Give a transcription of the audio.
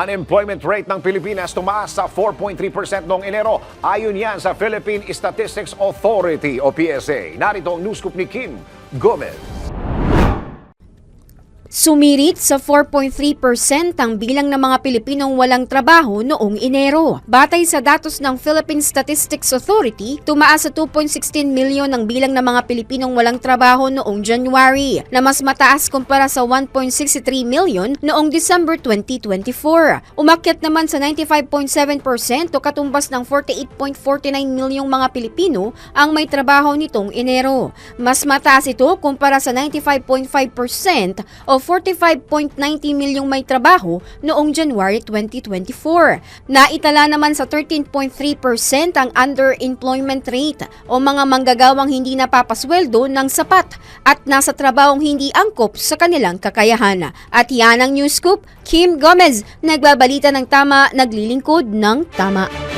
Unemployment rate ng Pilipinas tumaas sa 4.3% noong Enero. Ayon yan sa Philippine Statistics Authority o PSA. Narito ang news ni Kim Gomez. Sumirit sa 4.3% ang bilang ng mga Pilipinong walang trabaho noong Enero. Batay sa datos ng Philippine Statistics Authority, tumaas sa 2.16 milyon ang bilang ng mga Pilipinong walang trabaho noong January, na mas mataas kumpara sa 1.63 milyon noong December 2024. Umakyat naman sa 95.7% o katumbas ng 48.49 milyong mga Pilipino ang may trabaho nitong Enero. Mas mataas ito kumpara sa 95.5% o 45.90 milyong may trabaho noong January 2024. Naitala naman sa 13.3% ang underemployment rate o mga manggagawang hindi napapasweldo ng sapat at nasa trabahong hindi angkop sa kanilang kakayahan. At yan ang News Scoop, Kim Gomez, nagbabalita ng tama, naglilingkod ng tama.